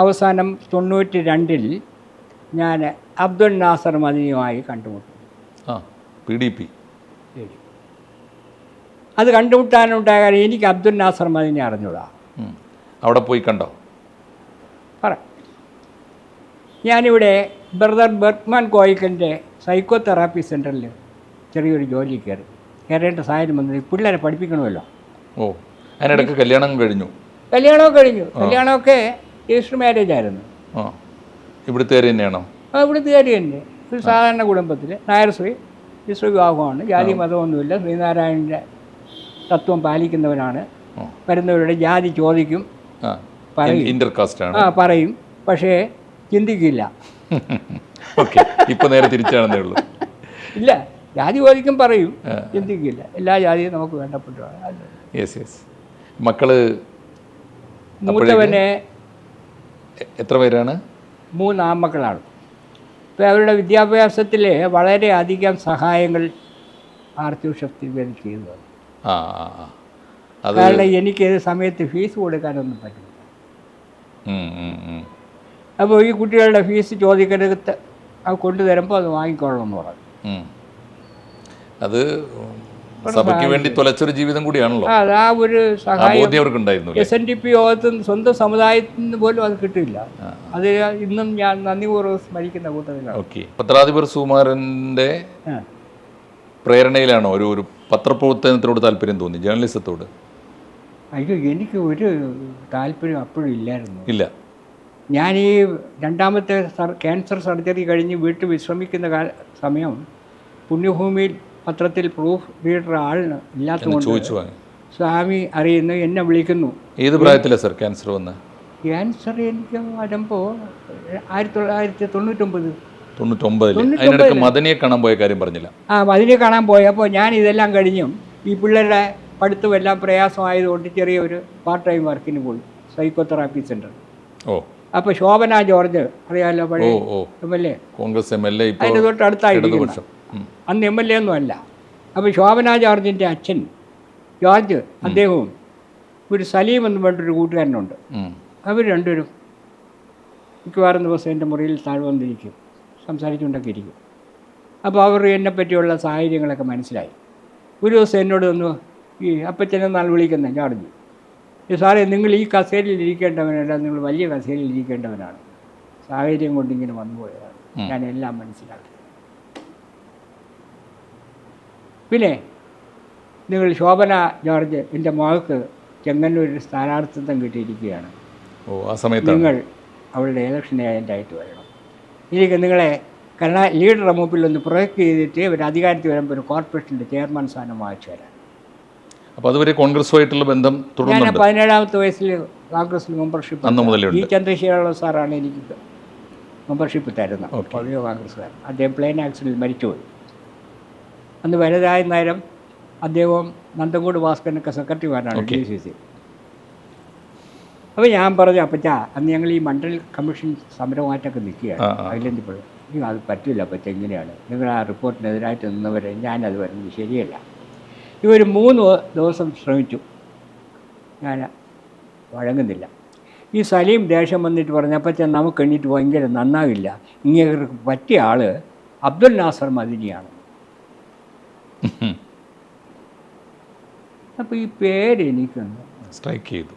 അവസാനം തൊണ്ണൂറ്റി രണ്ടിൽ ഞാൻ അബ്ദുൽ നാസർ മദിനിയുമായി കണ്ടുമുട്ടി. ആ പി ഡി പി. അത് കണ്ടുമുട്ടാനുണ്ടായ കാര്യം എനിക്ക് അബ്ദുൽ നാസർ മദിനെ അറിഞ്ഞൂടാ. അവിടെ പോയി കണ്ടോ? പറ. ഞാനിവിടെ ബ്രദർ ബർഗ്മാൻ കോയിക്കന്റെ സൈക്കോ തെറാപ്പി സെന്ററിൽ ചെറിയൊരു ജോലി കയറി. കയറേണ്ട സാഹചര്യം വന്നത് പിള്ളേരെ പഠിപ്പിക്കണമല്ലോ. ഓ അതിനിടയ്ക്ക് കല്യാണം കഴിഞ്ഞു. കല്യാണമൊക്കെ കഴിഞ്ഞു. കല്യാണമൊക്കെ രജിസ്റ്റർ മാരേജ് ആയിരുന്നു. ആ. ഇവിടുത്തെ തന്നെയാണോ? ആ ഇവിടുത്തെ തന്നെ. ഒരു സാധാരണ കുടുംബത്തിൽ നായർ ശ്രീ ഈശ്വര വിവാഹമാണ്. ജാതി മതമൊന്നുമില്ല. ശ്രീനാരായണന്റെ തത്വം പാലിക്കുന്നവനാണ്. വരുന്നവരുടെ ജാതി ചോദിക്കും. പറയൂ. ആ പറയും. പക്ഷേ ചിന്തിക്കില്ല. ഓക്കെ. ഇപ്പൊ നേരെ തിരിച്ചാണെന്നേ ഉള്ളൂ. ഇല്ല. ജാതി ചോദിക്കും പറയും. ചിന്തിക്കില്ല. എല്ലാ ജാതിയും നമുക്ക് വേണ്ടപ്പെട്ടതാണ്. അത് യെസ് യെസ് മക്കൾ മൂത്തവന് എത്ര പേരാണ്? മൂന്ന് ആൺമക്കളാണ് അപ്പോൾ അവരുടെ വിദ്യാഭ്യാസത്തിൽ വളരെയധികം സഹായങ്ങൾ ആർച്ച് ബിഷപ്പ് തിരുവേദി ചെയ്തു ആ ആ ആ. കാരണം എനിക്ക് ഏത് സമയത്ത് ഫീസ് കൊടുക്കാനൊന്നും പറ്റില്ല. അപ്പോൾ ഈ കുട്ടികളുടെ ഫീസ് ചോദിക്കരുത് അത് കൊണ്ടുതരുമ്പോൾ അത് വാങ്ങിക്കോളണം എന്ന് പറഞ്ഞു. അത് സഭയ്ക്ക് വേണ്ടി തുലച്ചൊരു ജീവിതം കൂടിയാണല്ലോ. ആ, ഒരു സഹായം എസ് എൻ ഡി പി യോഗത്തിൽ സ്വന്തം സമുദായത്തിൽ നിന്ന് പോലും അത് കിട്ടില്ല അത് ഇന്നും ഞാൻ നന്ദിപൂർവം സ്മരിക്കുന്ന കൂട്ടത്തിലാണ്. ഓക്കെ. പത്രാധിപർ സുമാരന്റെ. പ്രേരണയിലാണോ ഒരു ഒരു പത്രപ്രവർത്തനത്തിനോട് താല്പര്യം തോന്നി ജേർണലിസത്തോട്? അയ്യോ എനിക്ക് ഒരു താല്പര്യം അപ്പോഴും ഇല്ലായിരുന്നു. ഇല്ല. ഞാൻ ഈ രണ്ടാമത്തെ സർ ക്യാൻസർ സർജറി കഴിഞ്ഞ് വീട്ടിൽ വിശ്രമിക്കുന്ന സമയം പുണ്യഭൂമിയിൽ പത്രത്തിൽ പ്രൂഫ് റീഡർ ആളിന് ഇല്ലാത്തതുകൊണ്ട് ചോദിച്ചു വാങ്ങി സ്വാമി അറിയുന്നു എന്നെ വിളിക്കുന്നു. ഏത് പ്രായത്തിലാണ് സർ ക്യാൻസർ വന്ന്? ക്യാൻസർ എനിക്ക് വരുമ്പോൾ ആയിരത്തി തൊള്ളായിരത്തി തൊണ്ണൂറ്റൊമ്പത്. തൊണ്ണൂറ്റൊമ്പതിൽ അതിനിടയ്ക്ക് മദനിയെ കാണാൻ പോയ കാര്യം പറഞ്ഞില്ല. ആ മദനിയെ കാണാൻ പോയപ്പോൾ ഞാൻ ഇതെല്ലാം കഴിഞ്ഞും. ഈ പിള്ളേരുടെ പഠിത്തം എല്ലാം പ്രയാസമായതുകൊണ്ട് ചെറിയൊരു പാർട്ട് ടൈം വർക്കിന് പോയി. സൈക്കോതെറാപ്പി സെന്റർ ഓ. അപ്പോൾ ശോഭന ജോർജ് അറിയാമല്ലോ പഴയ M L A Congress M L A ഇടതുപക്ഷം. ഉം. അന്ന് എം എൽ എ ഒന്നും അല്ല. അപ്പോൾ ശോഭന ജോർജിന്റെ അച്ഛൻ ജോർജ് അദ്ദേഹവും ഒരു സലീം എന്ന് പറഞ്ഞൊരു കൂട്ടുകാരനുണ്ട്. അവർ രണ്ടുപേരും മിക്കവാറും ദിവസം എന്റെ മുറിയിൽ താഴെ വന്നിരിക്കും സംസാരിച്ചുകൊണ്ടൊക്കെ ഇരിക്കും. അപ്പോൾ അവർ എന്നെ പറ്റിയുള്ള സാഹചര്യങ്ങളൊക്കെ മനസ്സിലായി. ഒരു ദിവസം എന്നോട് ഒന്ന് ഈ അപ്പച്ചനെ നാൾ വിളിക്കുന്ന ജോർജ്. ഈ സാറേ നിങ്ങൾ ഈ കസേരയിൽ ഇരിക്കേണ്ടവനല്ല നിങ്ങൾ വലിയ കസേരയിൽ ഇരിക്കേണ്ടവനാണ്. സാഹചര്യം കൊണ്ടിങ്ങനെ വന്നു പോയതാണ്. ഞാൻ എല്ലാം മനസ്സിലാക്കി. പിന്നെ നിങ്ങൾ ശോഭന ജോർജ് എന്റെ മകൾക്ക് ചെങ്ങന്നൂരിൽ സ്ഥാനാർത്ഥിത്വം കിട്ടിയിരിക്കുകയാണ്. ഓ ആ സമയത്ത് നിങ്ങൾ അവളുടെ ഇലക്ഷൻ ഏജന്റായിട്ട് വരണം. എനിക്ക് നിങ്ങളെ കരുണ ലീഡറുടെ മുമ്പിൽ ഒന്ന് പ്രൊജക്റ്റ് ചെയ്തിട്ട് ഒരു അധികാരത്തിൽ വരുമ്പോൾ ഒരു കോർപ്പറേഷന്റെ ചെയർമാൻ സ്ഥാനം വാങ്ങിച്ചു തരാം അപ്പോൾ അതുവരെ കോൺഗ്രസുമായിട്ടുള്ള ബന്ധം ഞാൻ പതിനേഴാമത്തെ വയസ്സിൽ കോൺഗ്രസിൽ മെമ്പർഷിപ്പ് അന്ന് മുതലേ ഈ ചന്ദ്രശേഖരള ചന്ദ്രശേഖര സാറാണ് എനിക്ക് മെമ്പർഷിപ്പ് തരുന്നത്. പഴയ കോൺഗ്രസ്സുകാരൻ. അദ്ദേഹം പ്ലെയിൻ ആക്സിഡന്റിൽ മരിച്ചുപോയി. അന്ന് വലുതായ നേരം അദ്ദേഹവും നന്ദങ്കോട് ഭാസ്കരനൊക്കെ സെക്രട്ടറിമാരാണ് ഡി സി സി. അപ്പോൾ ഞാൻ പറഞ്ഞു അപ്പച്ചാ അന്ന് ഞങ്ങൾ ഈ മണ്ഡൽ കമ്മീഷൻ സമരമായിട്ടൊക്കെ നിൽക്കുകയാണ്. അഖിലേന്ത്യപ്പുഴ നിങ്ങൾ അത് പറ്റില്ല അപ്പച്ച എങ്ങനെയാണ് നിങ്ങൾ ആ റിപ്പോർട്ടിനെതിരായിട്ട് നിന്നവരെ ഞാനത് വരുന്നത് ശരിയല്ല. ഇവർ മൂന്ന് ദിവസം ശ്രമിച്ചു. ഞാൻ വഴങ്ങുന്നില്ല. ഈ സലീം ദേഷ്യം വന്നിട്ട് പറഞ്ഞപ്പച്ച നമുക്ക് എണ്ണീറ്റ് ഭയങ്കര നന്നാവില്ല. ഇങ്ങനെ പറ്റിയ ആൾ അബ്ദുൽ നാസർ മദിനിയാണ്. അപ്പോൾ ഈ പേര് എനിക്കൊന്ന് സ്ട്രൈക്ക് ചെയ്തു.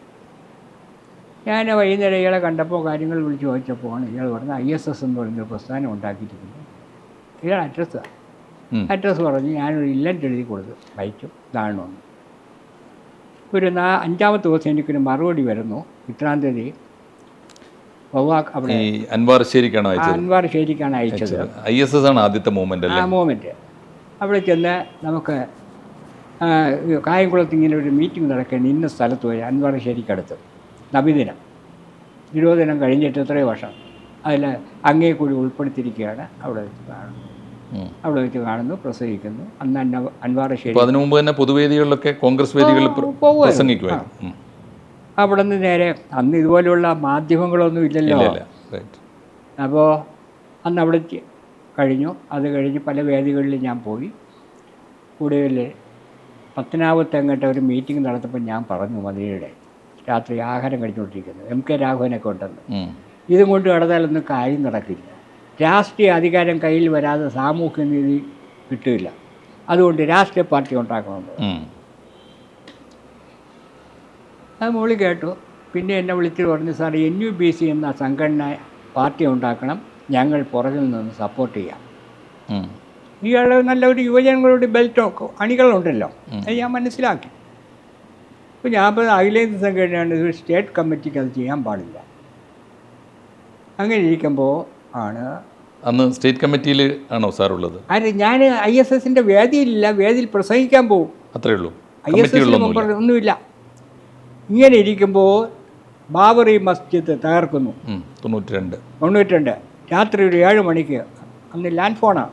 ഞാൻ വൈകുന്നേരം ഇയാളെ കണ്ടപ്പോൾ കാര്യങ്ങൾ വിളിച്ച് ചോദിച്ചപ്പോഴാണ് ഇയാൾ പറഞ്ഞത് ഐ എസ് എസ് എന്ന് പറയുന്ന പ്രസ്ഥാനം ഉണ്ടാക്കിയിരിക്കുന്നു ഇയാൾ അഡ്രസ്സാണ്. അഡ്രസ്സ് പറഞ്ഞ് ഞാനൊരു ഇല്ലന്റ് എഴുതി കൊടുത്തു. വായിച്ചു ഇതാണെന്ന് ഒരു നാ അഞ്ചാമത്തെ ദിവസം എനിക്കൊരു മറുപടി വരുന്നു. ഇത്രാം തീയതി അവിടെ അൻവാർ ശേരിക്കാണ് അയച്ചത്. അൻവാർ അയച്ചത്. ഐ എസ് എസ് ആണ് ആദ്യത്തെ മൂവ്മെന്റ് ആ മൂമെന്റ് അവിടെ ചെന്ന് നമുക്ക് കായംകുളത്ത് ഇങ്ങനെ ഒരു മീറ്റിംഗ് നടക്കുകയാണ് ഇന്ന സ്ഥലത്ത് പോയി അൻവാർ ശേരിക്കടുത്ത്. നബിദിനം ഇരുപതിനം കഴിഞ്ഞിട്ട് എത്രയോ വർഷം. അതിൽ അങ്ങേ കൂടി ഉൾപ്പെടുത്തിയിരിക്കുകയാണ്. അവിടെ വെച്ച് കാണുന്നത് അവിടെ വെച്ച് കാണുന്നു പ്രസംഗിക്കുന്നു. അന്ന് അൻവാർ ശേരി അതിനു മുമ്പ് തന്നെ പൊതുവേദികളിലൊക്കെ കോൺഗ്രസ് വേദികളിൽ. പ്രസംഗിക്കുമായിരുന്നു. അവിടെ നിന്ന് നേരെ അന്ന് ഇതുപോലെയുള്ള മാധ്യമങ്ങളൊന്നും ഇല്ലല്ലോ. ഇല്ല ഇല്ല അപ്പോൾ അന്ന് അവിടെ കഴിഞ്ഞു. അത് കഴിഞ്ഞ് പല വേദികളിൽ ഞാൻ പോയി. കൂടുതൽ പത്തനാപത്ത് അങ്ങോട്ട് ഒരു മീറ്റിംഗ് നടത്തപ്പോൾ ഞാൻ പറഞ്ഞു മതിയുടെ. രാത്രി ആഹാരം കഴിച്ചുകൊണ്ടിരിക്കുന്നത് എം കെ രാഘവനൊക്കെ ഉണ്ടെന്ന്. ഇതും കൊണ്ട് കടന്നാലൊന്നും കാര്യം നടക്കില്ല. രാഷ്ട്രീയ അധികാരം കയ്യിൽ വരാതെ സാമൂഹ്യ നീതി കിട്ടില്ല. അതുകൊണ്ട് രാഷ്ട്രീയ പാർട്ടി ഉണ്ടാക്കണമെന്ന്. അത് മോളി കേട്ടു. പിന്നെ എന്നെ വിളിച്ചിട്ട് പറഞ്ഞു sir N U B C എന്ന സംഘടന പാർട്ടി ഉണ്ടാക്കണം. ഞങ്ങൾ പുറകിൽ നിന്ന് സപ്പോർട്ട് ചെയ്യാം. ഇയാൾ നല്ല ഒരു യുവജനങ്ങളുടെ ബെൽറ്റോ അണികളുണ്ടല്ലോ. അത് ഞാൻ മനസ്സിലാക്കി. അപ്പോൾ ഞാൻ ഇപ്പോൾ അഖിലേന്ത്യ സംഘടനയാണ് ഒരു സ്റ്റേറ്റ് കമ്മിറ്റിക്ക് അത് ചെയ്യാൻ പാടില്ല. അങ്ങനെ ഇരിക്കുമ്പോൾ ആണ് അന്ന് സ്റ്റേറ്റ് കമ്മിറ്റിയിൽ ആണോ സാർ ഉള്ളത്? ആര്? ഞാൻ ഐ എസ് എസിന്റെ വേദിയിലില്ല വേദിയിൽ പ്രസംഗിക്കാൻ പോകും അത്രേ ഉള്ളൂ. ഐ എസ് എസിന് ഒന്നുമില്ല. ഇങ്ങനെ ഇരിക്കുമ്പോൾ ബാബറി മസ്ജിദ് തകർക്കുന്നു. തൊണ്ണൂറ്റി രണ്ട് തൊണ്ണൂറ്റി രണ്ട് രാത്രി ഒരു ഏഴ് മണിക്ക് അന്ന് ലാൻഡ് ഫോണാണ്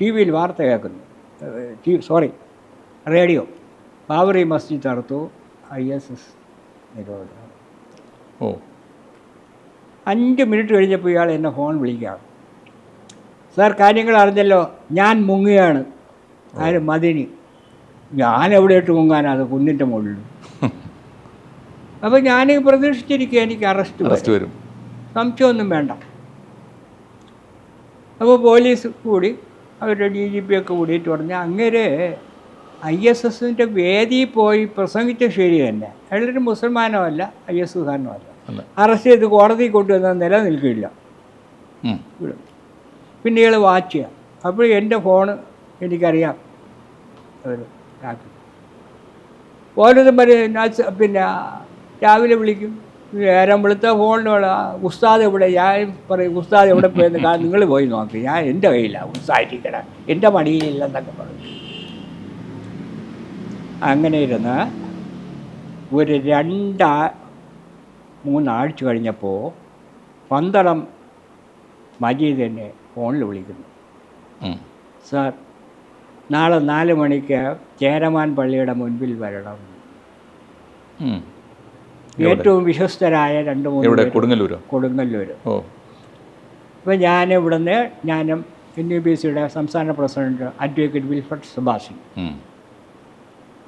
ടി വിയിൽ വാർത്ത കേൾക്കുന്നു. T sorry radio. Babri Masjid നടത്തു ഐ എസ് എസ് നിരോധനം. ഓ. അഞ്ച് മിനിറ്റ് കഴിഞ്ഞപ്പോൾ ഇയാൾ എന്നെ ഫോൺ വിളിക്കുകയാണ്. സാർ കാര്യങ്ങൾ അറിഞ്ഞല്ലോ. ഞാൻ മുങ്ങുകയാണ്. ആര്? മതിനി. ഞാൻ എവിടെയിട്ട് മുങ്ങാനാ? അത് കുന്നിന്റെ മുകളിൽ. അപ്പോൾ ഞാൻ പ്രതീക്ഷിച്ചിരിക്കുക എനിക്ക്. അറസ്റ്റ് വരും. സംശയമൊന്നും വേണ്ട. അപ്പോൾ പോലീസ് കൂടി അവരുടെ ഡി ജി പി ഒക്കെ കൂടിയിട്ട് പറഞ്ഞ് അങ്ങനെ ഐ എസ് എസിന്റെ വേദിയിൽ പോയി പ്രസംഗിച്ച ശരി തന്നെ. അയാളൊരു മുസൽമാനോ അല്ല ഐ എസ് അല്ല. അറസ്റ്റ് ചെയ്ത് കോടതി കൊണ്ടുവന്നാൽ നിലനിൽക്കില്ല. പിന്നെ ഇയാൾ വാച്ച് ചെയ്യാം. അപ്പോൾ എന്റെ ഫോണ് എനിക്കറിയാം. അവർ പറയും പിന്നെ രാവിലെ വിളിക്കും. നേരം വിളിത്ത ഫോണിനോട് ഉസ്താദ് എവിടെ? ഞാൻ പറയും ഉസ്താദ് എവിടെ പോയെന്ന് കാരണം നിങ്ങൾ പോയി നോക്ക്. ഞാൻ എന്റെ കയ്യിലാണ് ഉത്സാഹിക്കണം എന്റെ മടിയിലില്ലെന്നൊക്കെ പറഞ്ഞു അങ്ങനെ ഇരുന്ന് ഒരു രണ്ടാ മൂന്നാഴ്ച കഴിഞ്ഞപ്പോൾ പന്തളം മജീദ് എന്നെ ഫോണിൽ വിളിക്കുന്നു. സാർ നാളെ നാല് മണിക്ക് ചേരമാൻ പള്ളിയുടെ മുൻപിൽ വരണം. ഏറ്റവും വിശ്വസ്തരായ രണ്ട് മൂന്ന് കൊടുങ്ങല്ലൂർ ഓ. അപ്പോൾ ഞാൻ ഇവിടുന്ന് ഞാനും എൻ യു ബി സിയുടെ സംസ്ഥാന പ്രസിഡന്റ് അഡ്വക്കേറ്റ് വിൽഫ്രഡ് സുഭാഷി ഉം.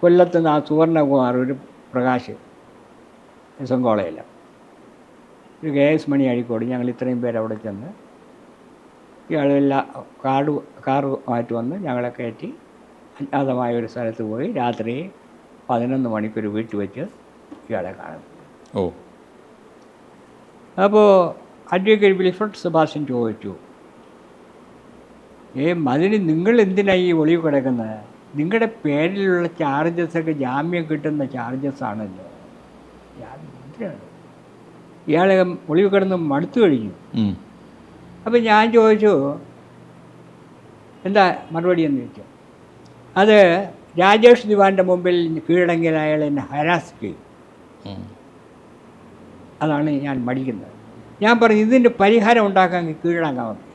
കൊല്ലത്ത് നിന്ന് ആ സുവർണകുമാർ ഒരു പ്രകാശ് എസ് എം കോളേജിൽ ഒരു കെ എസ് മണി അഴിക്കോട് ഞങ്ങൾ ഇത്രയും പേര് അവിടെ ചെന്ന് ഇയാളെല്ലാം കാർഡ് കാറുമായിട്ട് വന്ന് ഞങ്ങളെ കയറ്റി അജ്ഞാതമായ ഒരു സ്ഥലത്ത് പോയി രാത്രി പതിനൊന്ന് മണിക്കൊരു വീട്ടിൽ വെച്ച് ഇയാളെ കാണും. ഓ. അപ്പോൾ അഡ്വക്കേറ്റ് വിൽഫ്രഡ് സുഭാഷൻ ചോദിച്ചു ഏ അതിന് നിങ്ങൾ എന്തിനാണ് ഈ ഒളിവ് കിടക്കുന്നത് നിങ്ങളുടെ പേരിലുള്ള ചാർജസൊക്കെ ജാമ്യം കിട്ടുന്ന ചാർജസ് ആണല്ലോ. ഇയാളെ ഒളിവ് കിടന്ന് മടുത്തു കഴിഞ്ഞു. അപ്പം ഞാൻ ചോദിച്ചു എന്താ മറുപടി എന്ന് ചോദിച്ചു? അത് രാജേഷ് ദിവാന്റെ മുമ്പിൽ കീഴടങ്ങിയ അയാൾ എന്നെ ഹരാസ് ചെയ്യും. അതാണ് ഞാൻ മടിക്കുന്നത്. ഞാൻ പറഞ്ഞു ഇതിന്റെ പരിഹാരം ഉണ്ടാക്കാൻ കീഴടങ്ങാമെന്ന്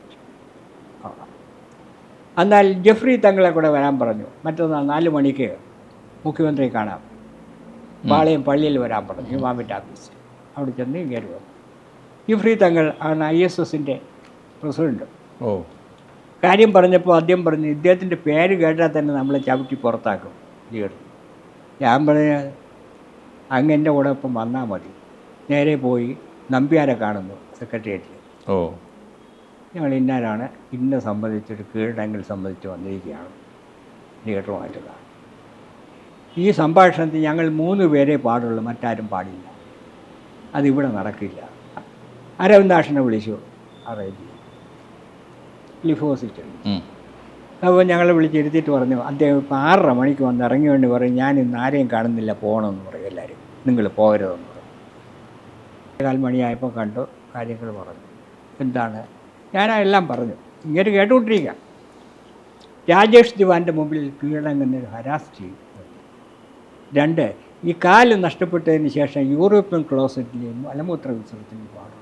എന്നാൽ ജെഫ്രി തങ്ങളെ കൂടെ വരാൻ പറഞ്ഞു. മറ്റന്നാൾ നാല് മണിക്ക് മുഖ്യമന്ത്രി കാണാം. പാളയം പള്ളിയിൽ വരാൻ പറഞ്ഞു ഇമാമിന്റെ ഓഫീസിൽ അവിടെ ചെന്ന് കയറി വന്നു. ജെഫ്രി തങ്ങൾ ആണ് ഐ എസ് എസിന്റെ പ്രസിഡന്റ് ഓ. കാര്യം പറഞ്ഞപ്പോൾ ആദ്യം പറഞ്ഞു ഇദ്ദേഹത്തിന്റെ പേര് കേട്ടാൽ തന്നെ നമ്മളെ ചവിട്ടി പുറത്താക്കും ലീഡർ. ഞാൻ പറഞ്ഞ അങ്ങ് എന്റെ കൂടെ ഇപ്പം വന്നാൽ മതി. നേരെ പോയി നമ്പ്യാരെ കാണുന്നു സെക്രട്ടേറിയറ്റിൽ ഓ. ഞങ്ങൾ ഇന്നാരാണ്? ഇന്ന സംബന്ധിച്ചൊരു കീഴടങ്ങൾ സംബന്ധിച്ച് വന്നിരിക്കുകയാണ്. തിയേറ്റർ മാറ്റുക ഈ സംഭാഷണത്തിൽ ഞങ്ങൾ മൂന്ന് പേരെ പാടുള്ളൂ മറ്റാരും പാടില്ല. അതിവിടെ നടക്കില്ല. അരവിന്ദാഷനെ വിളിച്ചു. അറേബ്യ. ലിഫോസിറ്റ്. അപ്പോൾ ഞങ്ങളെ വിളിച്ചിരുത്തിയിട്ട് പറഞ്ഞു അദ്ദേഹം ഇപ്പം ആറര മണിക്ക് വന്ന് ഇറങ്ങി വേണ്ടി പറയും ഞാൻ ഇന്ന് ആരെയും കാണുന്നില്ല പോകണമെന്ന് പറയും എല്ലാവരും. നിങ്ങൾ പോകരുതെന്ന്. കാൽ മണിയായപ്പോൾ കണ്ടു കാര്യങ്ങൾ പറഞ്ഞു. എന്താണ്? ഞാൻ എല്ലാം പറഞ്ഞു. ഇങ്ങനെ കേട്ടുകൊണ്ടിരിക്കുക. രാജേഷ് ദിവാന്റെ മുമ്പിൽ കീഴടങ്ങുന്ന ഹരാസ് ചെയ്യും രണ്ട് ഈ കാൽ നഷ്ടപ്പെട്ടതിന് ശേഷം യൂറോപ്യൻ ക്ലോസറ്റിലെയും മലമൂത്ര വിസർജനം പാടുള്ളൂ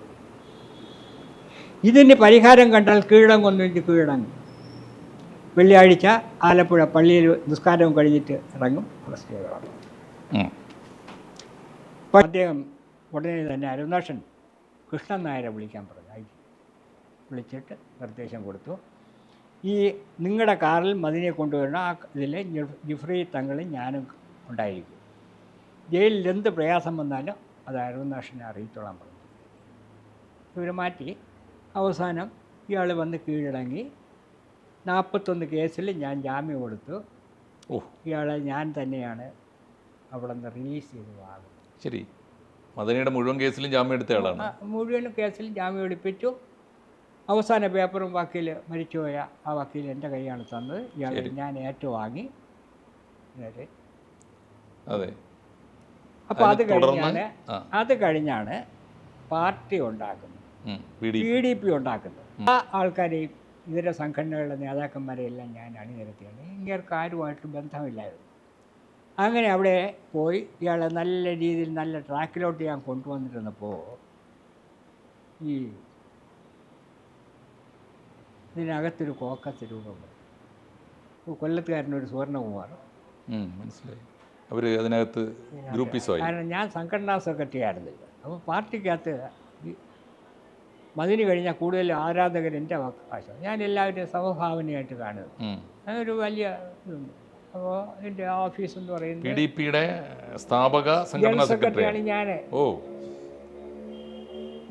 ഇതിന് പരിഹാരം കണ്ടാൽ കീഴടങ്ങൊന്നും കീഴടങ്ങും വെള്ളിയാഴ്ച ആലപ്പുഴ പള്ളിയിൽ നിസ്കാരവും കഴിഞ്ഞിട്ട് ഇറങ്ങും. അറസ്റ്റ് ചെയ്തതാണ്. അദ്ദേഹം ഉടനെ തന്നെ അരുണാഷൻ കൃഷ്ണൻ നായരെ വിളിക്കാൻ പറഞ്ഞു. ഐ. വിളിച്ചിട്ട് നിർദ്ദേശം കൊടുത്തു. ഈ നിങ്ങളുടെ കാറിൽ മതിനെ കൊണ്ടുവരണം ആ ഇതിൽ ജിഫ്രി തങ്ങളും ഞാനും ഉണ്ടായിരിക്കും. ജയിലിൽ എന്ത് പ്രയാസം വന്നാലും അത് അരുണാഷനെ അറിയിച്ചോളാൻ പറഞ്ഞു. ഇവർ മാറ്റി അവസാനം ഇയാൾ വന്ന് കീഴടങ്ങി. നാൽപ്പത്തൊന്ന് കേസിൽ ഞാൻ ജാമ്യം കൊടുത്തു. ഓ ഇയാളെ ഞാൻ തന്നെയാണ് അവിടെ നിന്ന് റിലീസ് ചെയ്ത് വാങ്ങുന്നത് ശരി. മദനിയുടെ മുഴുവൻ കേസിലും ജാമ്യം എടുത്ത ആളാണ്. മുഴുവൻ കേസിലും ജാമ്യം എടുപ്പിച്ചു. അവസാന പേപ്പറും വക്കീൽ മരിച്ചുപോയ ആ വക്കീൽ എന്റെ കൈയാണ് തന്നത്. ഇയാളെ ഞാൻ ഏറ്റുവാങ്ങി. അതെ. അപ്പോൾ അത് കഴിഞ്ഞാണ് അത് കഴിഞ്ഞാണ് പാർട്ടി ഉണ്ടാക്കുന്നത്. P D P. ഉണ്ടാക്കുന്നത്. ആ ആൾക്കാരെയും ഇതര സംഘടനകളുടെ നേതാക്കന്മാരെയെല്ലാം ഞാൻ അണിനിരത്തിയാണ്. ഇങ്ങനെ ആരുമായിട്ട് ബന്ധമില്ലായിരുന്നു. അങ്ങനെ അവിടെ പോയി. ഇയാളെ നല്ല രീതിയിൽ നല്ല ട്രാക്കിലോട്ട് ഞാൻ കൊണ്ടുവന്നിരുന്നപ്പോൾ ഈ ഇതിനകത്തൊരു കോക്കസ് രൂപം. കൊല്ലത്തുകാരനൊരു സുവർണകുമാർ മനസ്സിലായി. അവർ അതിനകത്ത് ഗ്രൂപ്പീസമായി കാരണം ഞാൻ സംഘടനാ സെക്രട്ടറി ആയിരുന്നില്ല. അപ്പോൾ പാർട്ടിക്കകത്ത് മതിന് കഴിഞ്ഞാൽ കൂടുതൽ ആരാധകർ എന്റെ അവകാശം ഞാൻ എല്ലാവരും സമഭാവനയായിട്ട് കാണുന്നത് അങ്ങനെ അതൊരു വലിയ ഇതുണ്ട്. അപ്പോൾ എന്റെ ഓഫീസ് എന്ന് പി പറയുന്നത് ഡി പിയുടെ സ്ഥാപക സംഘടനാ സെക്രട്ടറി സെക്രട്ടറിയാണ് ഞാൻ ഓ.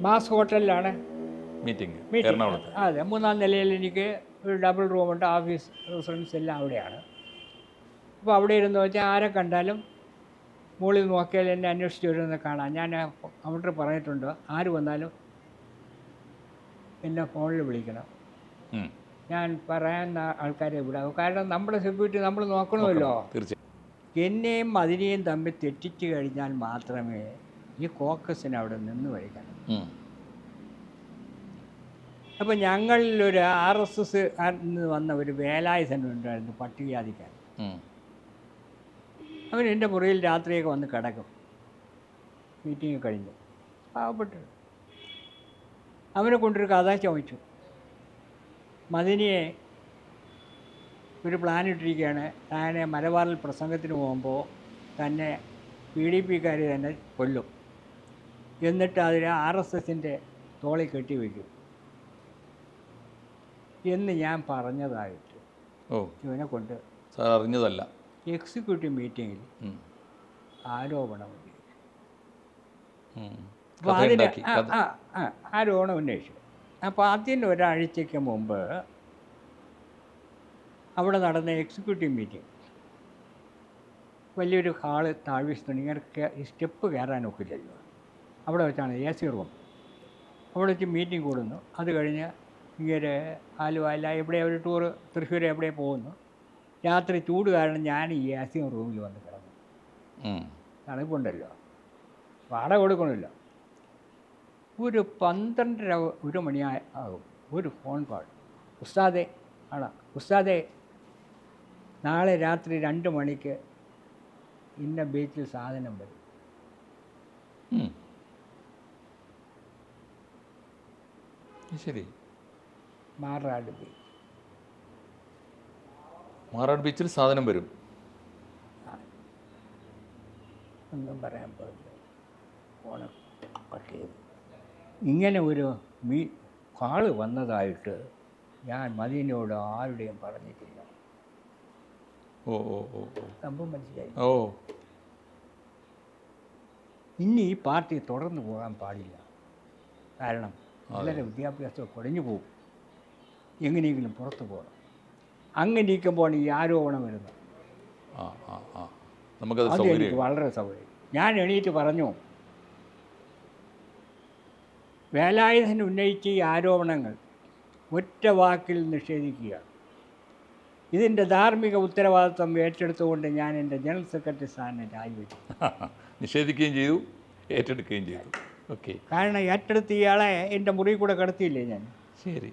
മാസ് ഹോട്ടലിലാണ്. മീറ്റിംഗ് എറണാകുളത്ത്. അതെ മൂന്നാം നിലയിൽ എനിക്ക് ഒരു ഡബിൾ റൂമുണ്ട് ഓഫീസ് റെസിഡൻസ് എല്ലാം അവിടെയാണ്. അപ്പോൾ അവിടെ ഇരുന്ന് വെച്ചാൽ ആരെ കണ്ടാലും മുകളിൽ നോക്കിയാൽ എന്നെ അന്വേഷിച്ച് വരുമെന്ന് കാണാം. ഞാൻ കൗണ്ടർ പറഞ്ഞിട്ടുണ്ട്. ആര് വന്നാലും എന്നെ ഫോണിൽ വിളിക്കണം. ഞാൻ പറയാൻ ആൾക്കാരെ വിടാം. കാരണം നമ്മുടെ സെക്യൂരിറ്റി നമ്മൾ നോക്കണമല്ലോ. എന്നെയും അതിനെയും തമ്മിൽ തെറ്റിച്ചു കഴിഞ്ഞാൽ മാത്രമേ ഈ കോക്കസിന് അവിടെ നിന്ന് വഴിക്കണം അപ്പോൾ ഞങ്ങളിലൊരു ആർ എസ് എസ് വന്ന ഒരു വേലായുധൻ ഉണ്ടായിരുന്നു പട്ടികജാതിക്കാരൻ. ഉം. അവൻ എന്റെ മുറിയിൽ രാത്രിയൊക്കെ വന്ന് കിടക്കും. മീറ്റിംഗ് കഴിഞ്ഞു. പാവപ്പെട്ടു അവനെ കൊണ്ടൊരു കഥ ചോദിച്ചു. മദിനിയെ ഒരു പ്ലാൻ ഇട്ടിരിക്കുകയാണ്. താനെ മലബാറിൽ പ്രസംഗത്തിന് പോകുമ്പോൾ തന്നെ പി ഡി പിക്കാർ തന്നെ കൊല്ലും. എന്നിട്ട് അതിൽ ആർ എസ് എസിന്റെ തോളിൽ കെട്ടി വയ്ക്കും എന്ന് ഞാൻ പറഞ്ഞതായിട്ട് ഓ. ഇവനെ കൊണ്ട് സാർ അറിഞ്ഞതല്ല. എക്സിക്യൂട്ടീവ് മീറ്റിങ്ങിൽ ആരോപണം ഉന്നയിച്ചു. അതിന് ആരോപണം ഉന്നയിച്ചു. അപ്പോൾ ആദ്യം ഒരാഴ്ചയ്ക്ക് മുമ്പ് അവിടെ നടന്ന എക്സിക്യൂട്ടീവ് മീറ്റിംഗ് വലിയൊരു ഹാൾ താഴ്വീസ് ഇങ്ങനെ ഈ സ്റ്റെപ്പ് കയറാൻ ഒക്കില്ലല്ലോ അവിടെ വെച്ചാണ് എ സി റൂം. അവിടെ വെച്ച് മീറ്റിംഗ് കൂടുന്നു. അത് കഴിഞ്ഞ് ഇങ്ങനെ ആലുവ അല്ല എവിടെ ഒരു ടൂറ് തൃശ്ശൂർ എവിടെ പോകുന്നു. രാത്രി ചൂട് കാരണം ഞാൻ ഈ എ സി റൂമിൽ വന്ന് കിടന്നു. തണുപ്പുണ്ടല്ലോ. വാടക കൊടുക്കണമില്ല. ഒരു പന്ത്രണ്ടര ഒരു മണിയായ ആകും ഒരു ഫോൺ കോൾ ഉസ്താദെ ആണോ? ഉസ്താദെ നാളെ രാത്രി രണ്ട് മണിക്ക് ഇന്ന ബീച്ചിൽ സാധനം വരും. ശരി. മാറാട് ബീച്ച്. മാറാട് ബീച്ചിൽ സാധനം വരും. ഒന്നും പറയാൻ പോകില്ല ഓണം കട്ട് ചെയ്തു ഇങ്ങനെ ഒരു മീ കാൾ വന്നതായിട്ട് ഞാൻ മദീനയോട് ആരുടെയും പറഞ്ഞിട്ടില്ല. ഓ ഓ ഓ. സംഭവം മനസ്സിലായി? ഓ. ഇനി ഈ പാർട്ടി തുടർന്ന് പോകാൻ പാടില്ല. കാരണം വളരെ വിദ്യാഭ്യാസം കുറഞ്ഞു പോകും. എങ്ങനെയെങ്കിലും പുറത്തു പോകണം. അങ്ങനെ ഇരിക്കുമ്പോൾ ഈ ആരോപണം വരുന്നത്. അത് എനിക്ക് വളരെ സൗകര്യം. ഞാൻ എണീറ്റ് പറഞ്ഞു. വേലായുധൻ ഉന്നയിച്ച ഈ ആരോപണങ്ങൾ ഒറ്റ വാക്കിൽ നിഷേധിക്കുക. ഇതിന്റെ ധാർമ്മിക ഉത്തരവാദിത്വം ഏറ്റെടുത്തുകൊണ്ട് ഞാൻ എന്റെ ജനറൽ സെക്രട്ടറി സ്ഥാനം രാജിവെച്ചു. നിഷേധിക്കുകയും ചെയ്തു ഏറ്റെടുക്കുകയും ചെയ്തു. ഓക്കെ. കാരണം ഏറ്റെടുത്ത് ഇയാളെ എന്റെ മുറി കൂടെ കിടത്തിയില്ലേ ഞാൻ? ശരി.